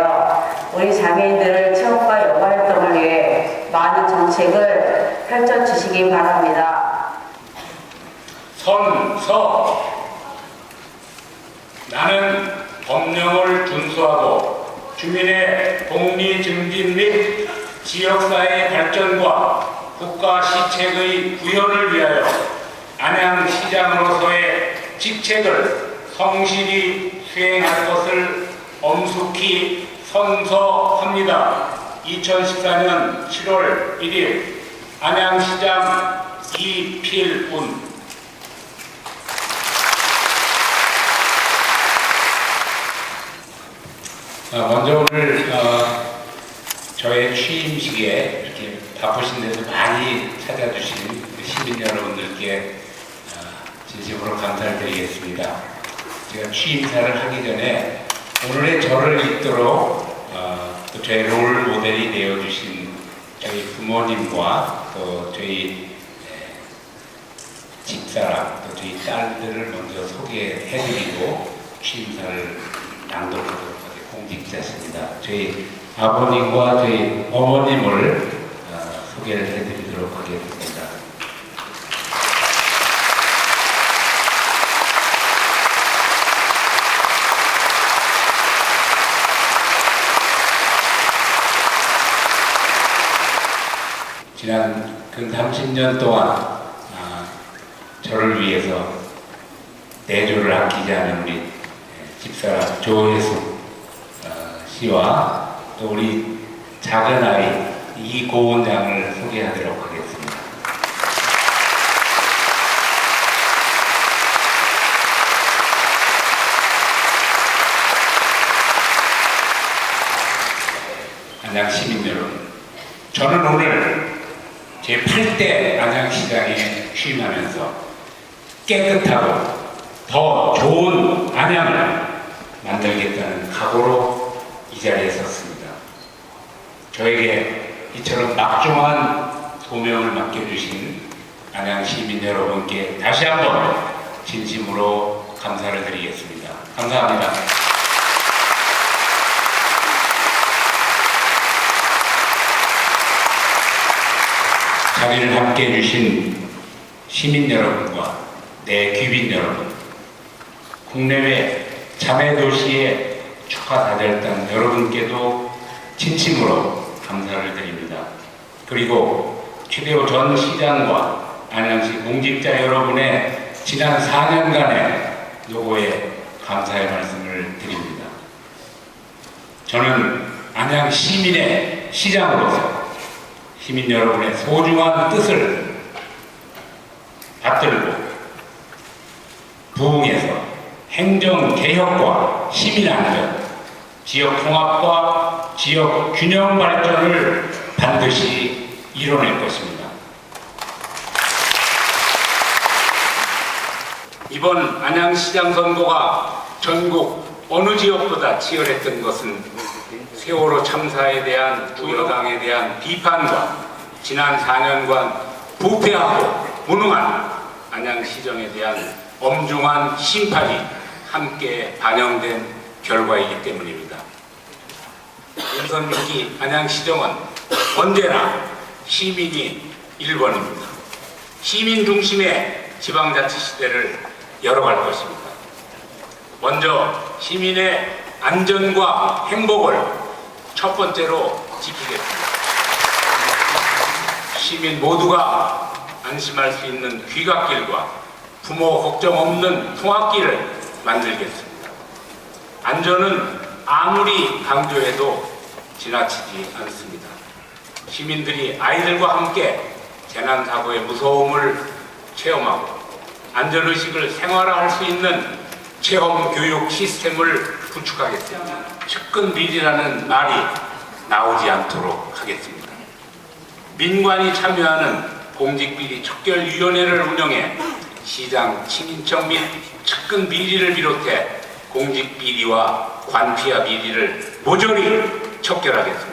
있는데요. 우리 장애인들을 체험과 여가 활동을 위해 많은 정책을 펼쳐 주시기 바랍니다. 선서 나는 법령을 준수하고 주민의 복리 증진 및 지역사회 발전과 국가 시책의 구현을 위하여 안양시장으로서의 직책을 성실히 수행할 것을 엄숙히 선서합니다. 2014년 7월 1일 안양시장 이필훈 어, 먼저 오늘 어, 저의 취임식에 이렇게 바쁘신데도 많이 찾아주신 그 시민 여러분들께 어, 진심으로 감사를 드리겠습니다. 제가 취임사를 하기 전에 오늘의 저를 잇도록 어, 또 저의 롤 모델이 되어주신 저희 부모님과 또 저희 에, 집사람 또 저희 딸들을 먼저 소개해드리고 취임사를 낭독하도록 공직자십니다. 저희 아버님과 저희 어머님을 어, 소개를 해드리도록 하겠습니다. 지난 근 30년 동안 아, 저를 위해서 내조를 아끼지 않은 우리 예, 집사람 조혜숙 어, 씨와 또 우리 작은 아이 이고은 양을 소개하도록 하겠습니다. 안양 시민 여러분, 저는 오늘 제 8대 안양시장에 취임하면서 깨끗하고 더 좋은 안양을 만들겠다는 각오로 이 자리에 섰습니다. 저에게 이처럼 막중한 소명을 맡겨주신 안양 시민 여러분께 다시 한번 진심으로 감사를 드리겠습니다. 감사합니다. 자리를 함께 해주신 시민 여러분과 내 귀빈 여러분, 국내외 자매 도시의 축하사절단 여러분께도 진심으로 감사를 드립니다. 그리고 최대호 전 시장과 안양시 공직자 여러분의 지난 4년간의 노고에 감사의 말씀을 드립니다. 저는 안양 시민의 시장으로서 시민 여러분의 소중한 뜻을 받들고 부흥해서 행정 개혁과 시민 안전, 지역 통합과 지역 균형 발전을 반드시 이뤄낼 것입니다. 이번 안양시장 선거가 전국 어느 지역보다 치열했던 것은 세월호 참사에 대한 두 여당에 대한 비판과 지난 4년간 부패하고 무능한 안양시정에 대한 엄중한 심판이 함께 반영된 결과이기 때문입니다. 윤선 6기 안양시정은 언제나 시민이 1번입니다. 시민 중심의 지방자치 시대를 열어갈 것입니다. 먼저 시민의 안전과 행복을 첫 번째로 지키겠습니다. 시민 모두가 안심할 수 있는 귀갓길과 부모 걱정 없는 통학길을 만들겠습니다. 안전은 아무리 강조해도 지나치지 않습니다. 시민들이 아이들과 함께 재난사고의 무서움을 체험하고 안전의식을 생활화할 수 있는 체험 교육 시스템을 구축하겠습니다. 측근 비리라는 말이 나오지 않도록 하겠습니다. 민관이 참여하는 공직비리 척결위원회를 운영해 시장 친인척 및 측근 비리를 비롯해 공직 비리와 관피아 비리를 모조리 척결하겠습니다.